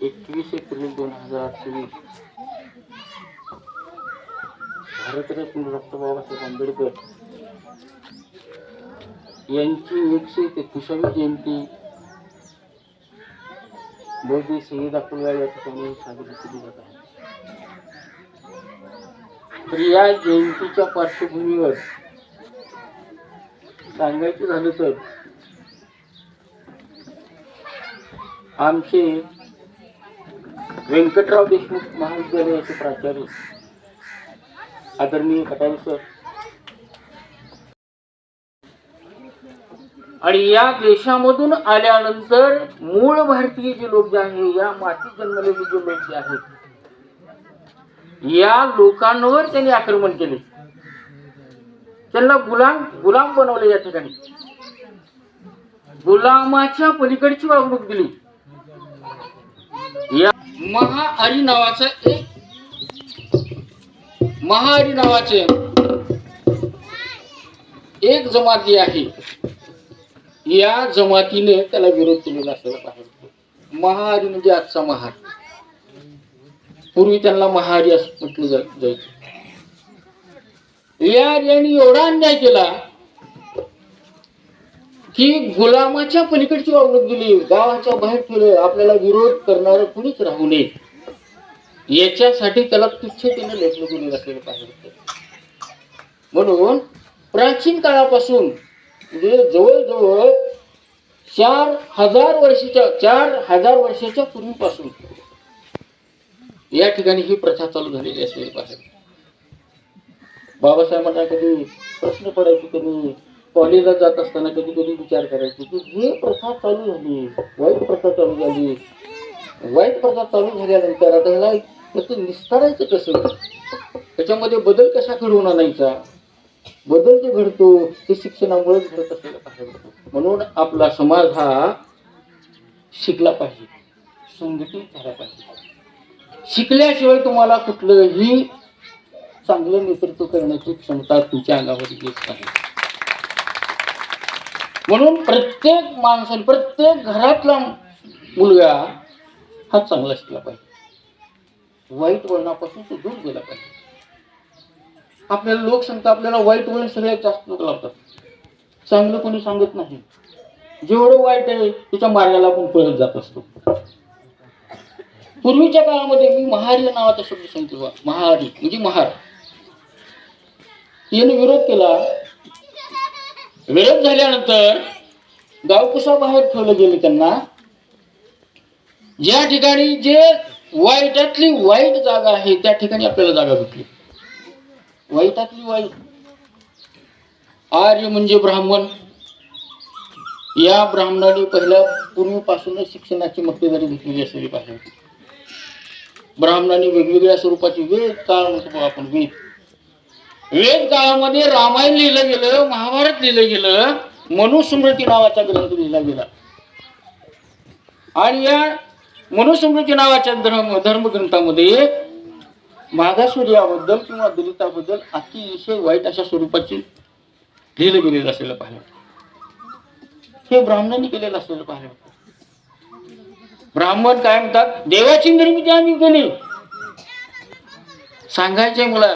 एकवीस एप्रिल दोन हजार चोवीस. भारतरत्न डॉक्टर बाबासाहेब आंबेडकर यांची एकशे तेहतीसावी जयंती बौद्ध शहीद अकोला या ठिकाणी साजरी केली जात आहे. तर या जयंतीच्या पार्श्वभूमीवर सांगायचं झालं तर आमचे व्यंकटराव देशमुख महाविद्यालयाचे प्राचार्य. आदरणीय कटारे सर. आणि या देशामधून आल्यानंतर मूळ भारतीय जे लोक जे आहे या मातीत जन्मलेले जे लोक जे आहेत या लोकांवर त्यांनी आक्रमण केले. त्यांना गुलाम गुलाम बनवले या ठिकाणी. गुलामाच्या पलीकडची वागणूक दिली. या महाअरी नावाचं एक महाहरी नावाचे एक जमाती आहे. या जमातीने त्याला विरोध केलेला असायला पाहिजे. महाहरी म्हणजे आजचा महार पूर्वी त्यांना महाहरी असं म्हटलं जायचं. या यांनी एवढा अन्याय केला ही गुलामाच्या पलीकडची वागणूक दिली गावाच्या बाहेर ठेवले आपल्याला विरोध करणार कुणीच राहू नये. याच्यासाठी त्याला तुच्छतेने लेखलं गुन्हे असलेलं पाहिजे म्हणून प्राचीन काळापासून म्हणजे जवळजवळ चार हजार वर्षाच्या चार हजार वर्षाच्या पूर्वीपासून या ठिकाणी ही प्रथा चालू झालेली असलेली पाहिजे. बाबासाहेबांना कधी प्रश्न पडायचे कधी कॉलेजला जात असताना कधी कधी विचार करायचे की ही प्रथा चालू झाली वाईट प्रथा चालू झाली. वाईट प्रथा चालू झाल्यानंतर आता ह्याला त्याचं निस्तारायचं कसं? त्याच्यामध्ये बदल कसा घडवून आणायचा? बदल जे घडतो ते शिक्षणामुळेच घडत असलेला पाहिजे म्हणून आपला समाज हा शिकला पाहिजे. संघटित झाला पाहिजे. शिकल्याशिवाय तुम्हाला कुठलंही चांगलं नेतृत्व करण्याची क्षमता तुमच्या अंगावर येत नाही. म्हणून प्रत्येक माणसाने प्रत्येक घरातला मुलगा हा चांगला शिकला पाहिजे. वाईट वळणापासून तो दूर गेला पाहिजे. आपल्याला लोक सांगतात आपल्याला वाईट वळण सगळ्यात जास्त लोक लावतात. चांगलं कोणी सांगत नाही. जेवढं वाईट आहे त्याच्या मार्गाला आपण पळत जात असतो. पूर्वीच्या काळामध्ये मी महार या नावाचा शब्द सांगतो महारी म्हणजे महार. याने विरोध केला. विरोध झाल्यानंतर गावकुसा बाहेर ठेवलं गेलं त्यांना. ज्या ठिकाणी जे वाईटातली वाईट जागा आहे त्या ठिकाणी आपल्याला जागा भेटली. वाईटातली वाईट. आर्य म्हणजे ब्राह्मण. या ब्राह्मणाने पहिल्या पूर्वीपासूनच शिक्षणाची मक्तेदारी घेतलेली असलेली पाहिजे ब्राह्मणांनी वेगवेगळ्या स्वरूपाची वेद काळ म्हणतो आपण वेद. वेद काळामध्ये रामायण लिहिलं गेलं महाभारत लिहिलं गेलं मनुस्मृती नावाचा ग्रंथ लिहिला गेला. आणि या मनुस्मृती नावाच्या धर्म धर्मग्रंथामध्ये मागासवर्याबद्दल किंवा दलिताबद्दल अतिशय वाईट अशा स्वरूपाची लिहिलं गेलेलं असलेलं पाहिलं हे ब्राह्मणांनी केलेलं असलेलं पाहिलं ब्राह्मण काय म्हणतात? देवाची निर्मिती आम्ही केली. सांगायचंय मला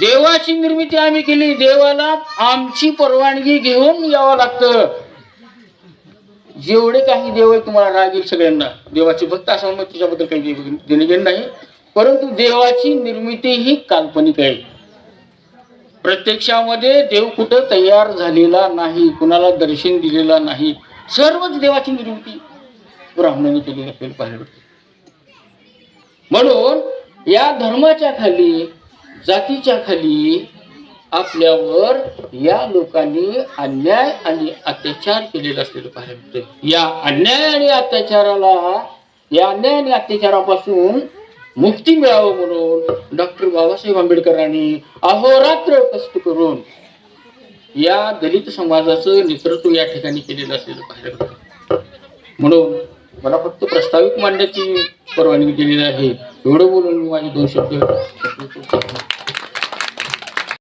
देवाची निर्मिती आम्ही केली. देवाला आमची परवानगी घेऊन यावं लागतं. जेवढे काही देव आहे तुम्हाला राग येईल सगळ्यांना. देवाची भक्त असं मग काही देणे घेणं नाही. परंतु देवाची निर्मिती ही काल्पनिक आहे. प्रत्यक्षामध्ये देव कुठं तयार झालेला नाही कुणाला दर्शन दिलेला नाही. सर्वच देवाची निर्मिती ब्राह्मणाने केली आपल्याला पाहिजे म्हणून या धर्माच्या खाली जातीच्या खाली आपल्यावर या लोकांनी अन्याय आणि अत्याचार केलेला असलेलं पाहिजे या अन्याय आणि अत्याचाराला या अन्याय आणि अत्याचारापासून मुक्ती मिळावं म्हणून डॉक्टर बाबासाहेब आंबेडकरांनी अहोरात्र कष्ट करून या दलित समाजाचं नेतृत्व या ठिकाणी केलेलं असलेलं पाहिजे म्हणून मला फक्त प्रस्तावित मांडण्याची परवानगी दिलेली आहे. एवढं बोलून मी माझे दोन शब्द